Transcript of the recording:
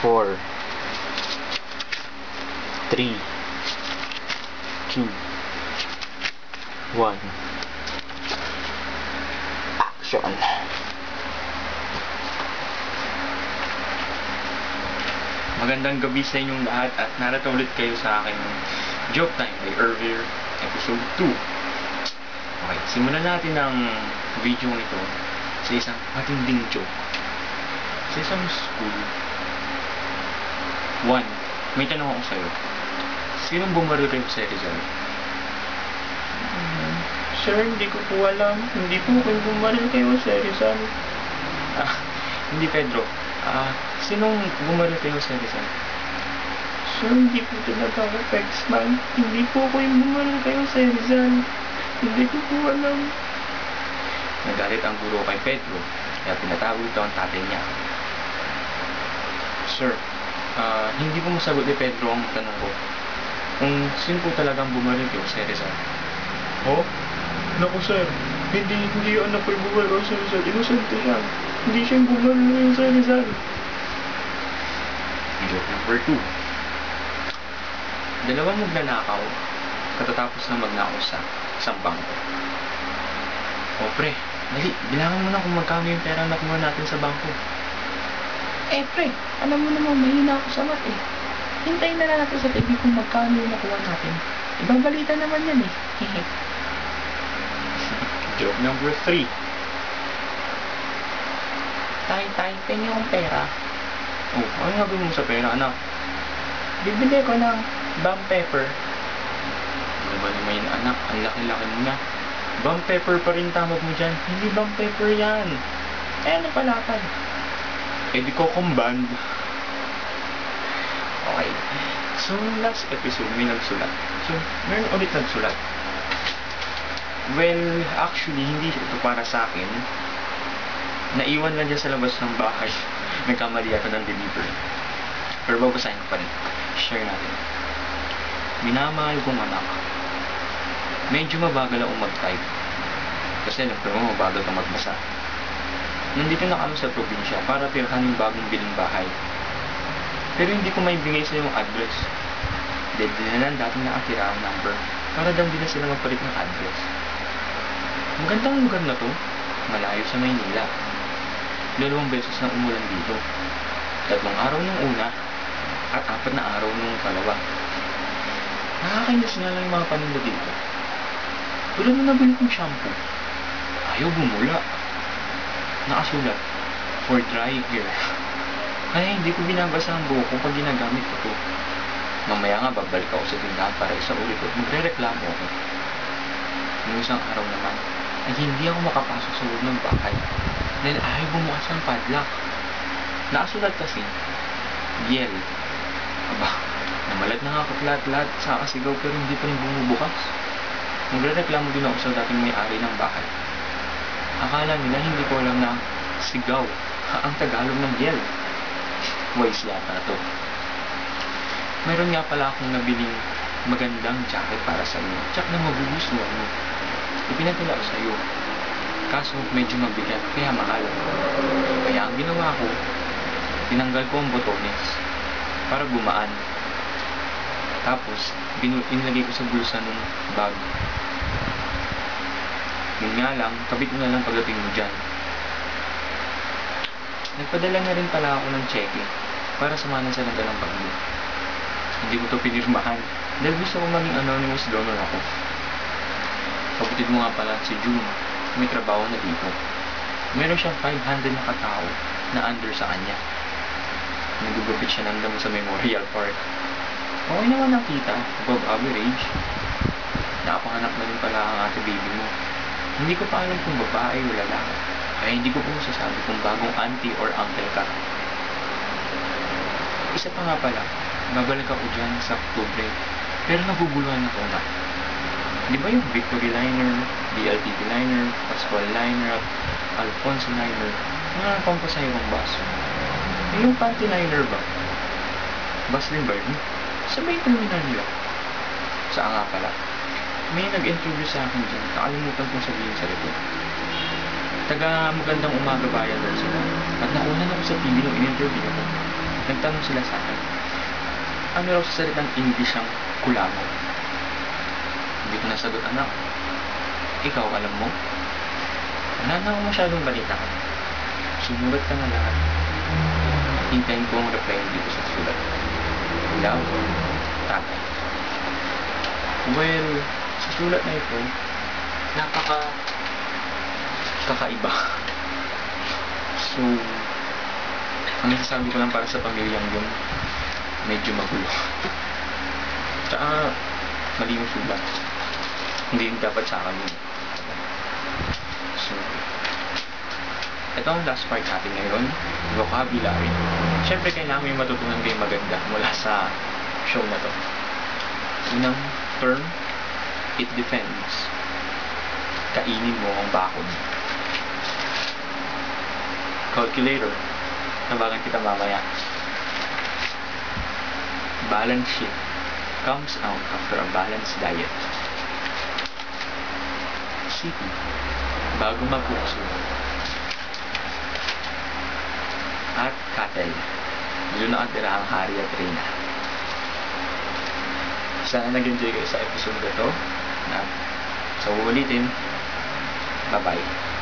four, three, two, one. Action! Magandang gabi sa inyong lahat at narito ulit kayo sa aking Joke Time by Earlier Episode 2. Okay, simulan natin ang video ito sa isang matinding joke. Sa isang school. One, may tanong ako sa'yo. Sinong bumaril kayo sa Rizal? Hmm, sir, hindi ko po alam. Hindi po kayo bumaril kayo sa Rizal. Ah, hindi Pedro. Ah, sinong bumaril kayo sa Rizal? Sir, hindi po talaga ako Pexman. Hindi po ako yung bumaril kayo sa Rizal. Hindi ko po alam. Nagalit ang guro kay Pedro, kaya pinatawag ito ang tatay niya. Sir, ah, hindi po masagot ni Pedro ang tanong ko. Kung sino po talagang bumaril kayo sa Rizal? Oh? Naku sir, hindi, hindi yung anak ko yung bumaril sa Rizal. Inosente siya. Hindi siya yung bumaril sa Rizal. Joke number two. Dalawang magnanakaw katatapos na magnakaw sa isang bangko. O pre, dali, bilangan mo na kung magkano yung pera na nakuha natin sa bangko. Eh, pre, alam mo naman, mahina ako sa mat eh. Hintayin na lang natin sa TV kung magkano yung nakuha natin. Ibang balita naman yan eh. Hehe. Joke number three. tay, tay, pengi akong pera. Oh, ano nga gawin mo sa pera, anak? Bibili ko ng bang pepper. Ano ba naman yun, anak? Ang laki-laki mo na. Bang pepper pa rin tawag mo dyan. Hindi bang pepper yan. Eh, ano palatan? Eh di ko kumband. Okay. So, last episode, may nagsulat. So, meron ulit nagsulat. Well, actually, hindi ito para sa akin. Naiwan lang dyan sa labas ng bahay. Nagkamali ako ng delivery. Pero babasahin ko pa rin. Share natin. Minamahal kong anak. Medyo mabagal akong mag-type. Kasi alam ko mabagal kang magbasa. Nandito na kami sa probinsya para tirhan yung bagong biling bahay. Pero hindi ko may bigay sa yung address. Din na lang dating nakatira ang number para daw hindi na sila magpalit ng address. Magandang lugar na to. Malayo sa Maynila. Dalawang beses na umulan dito. Tatlong araw nung una at apat na araw nung kalawa. Nakakainis nga lang yung mga paninda dito. Tulad na nabili kong shampoo. Ayaw bumula. Nakasulat, for dry hair. Kaya hindi ko binabasa ang buhok ko pag ginagamit ko to. Mamaya nga babalik ako sa tindahan para isa ulit at magre-reklamo ako. Nung isang araw naman, ay hindi ako makapasok sa loob ng bahay dahil ayaw bumukas ng padlock. Nakasulat kasi, Yel. Aba, namalat na nga ako lahat-lahat sa kasigaw pero hindi pa rin bumubukas. Nagre-reklamo din ako sa dating may-ari ng bahay. Akala nila hindi ko alam na sigaw ang Tagalog ng yel. Wise yata to. Meron nga pala akong nabiling magandang jacket para sa iyo. Tsak na magugustuhan mo. Ipinatila ko sa iyo. Kaso medyo mabigat kaya mahal. Kaya ang ginawa ko, tinanggal ko ang botones para gumaan. Tapos, inilagay ko sa bulsa ng bag. Yun nga lang, kabit mo na lang pagdating mo dyan. Nagpadala na rin pala ako ng cheque para samahan sa nagdalang bagyo. Hindi ko to pinirmahan dahil gusto ko maging anonymous donor ako. Kapatid mo nga pala si June, may trabaho na dito. Meron siyang 500 na katao na under sa kanya. Nagugupit siya ng sa Memorial Park. Okay naman ang kita, above average. Nakapanganak na rin pala ang ate baby mo. Hindi ko pa alam kung babae o lalaki. Kaya hindi ko po masasabi kung bagong auntie or uncle ka. Isa pa nga pala, babalik ako dyan sa Oktubre. Pero naguguluhan ako na. Di ba yung Victory Liner, DLTV Liner, Pascual Liner, at Alfonso Liner, mga pampasayong bus? Eh, yung panty liner ba? Bus din ba yun? Sa may terminal nila? Saan nga pala? May nag-interview sa akin dyan. Nakalimutan kong sabihin sa likod. Taga magandang umaga bayan daw sila. At nakunan ako sa TV nung in-interview ako. nagtanong sila sa akin, ano raw sa salitang English ang kulamo? Hindi ko nasagot, anak. Ikaw, alam mo? Wala na ako masyadong balita. Sumulat ka na lahat. Hintayin ko ang reply dito sa sulat. Love, tatay. Well, sulat na ito, napaka kakaiba. So, ang nasasabi ko lang para sa pamilyang yun, medyo magulo. Tsaka, mali yung sulat. Hindi yung dapat sa akin yun. So, ito ang last part natin ngayon, vocabulary. Siyempre, kailangan may matutunan kayo maganda mula sa show na to. Unang term, it depends. Kainin mo ang bakod. Calculator. Tabagan kita mamaya. Balance sheet comes out after a balanced diet. City. Bago mag-ukso. At cattle. Doon nakatira ang hari at reyna. Sana nag-enjoy kayo sa episode na to. Sa uulitin, bye-bye.